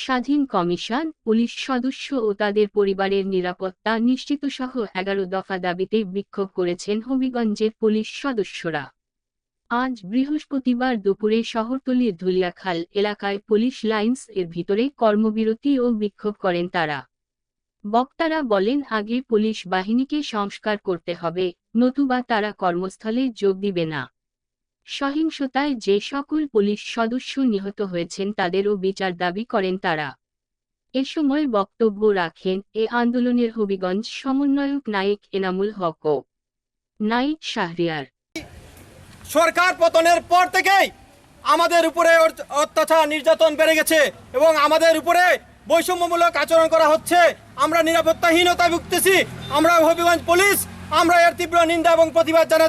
স্বাধীন commission, police সদস্য ও তাদের পরিবারের নিরাপত্তা নিশ্চিত সহ এগারো দফা দাবিতে বিক্ষোভ করেছেন হবিগঞ্জের পুলিশ সদস্যরা। আজ বৃহস্পতিবার দুপুরে শহরতলির ধুলিয়াখাল এলাকায় পুলিশ লাইন্স এর ভিতরে কর্মবিরতি ও বিক্ষোভ করেন তারা। বক্তারা বলেন, আগে পুলিশ বাহিনীকে সংস্কার করতে হবে, নতুবা তারা কর্মস্থলে যোগ দিবে না। সহিংসতায় যে সকল পুলিশ সদস্য নিহত হয়েছেন তাদেরও বিচার দাবি করেন তারা। এ সময় বক্তব্য রাখেন এ আন্দোলনের হবিগঞ্জ সমন্বয়ক নায়েক এনামুল হক নাইক শাহরিয়ার। সরকার পতনের পর থেকেই আমাদের উপরে অত্যাচার নির্যাতন বেড়ে গেছে এবং আমাদের উপরে বৈষম্যমূলক আচরণ করা হচ্ছে। আমরা নিরাপত্তাহীনতায় ভুগতেছি। আমরা হবিগঞ্জ পুলিশ, আমরা এর তীব্র নিন্দা এবং প্রতিবাদ জানাচ্ছি।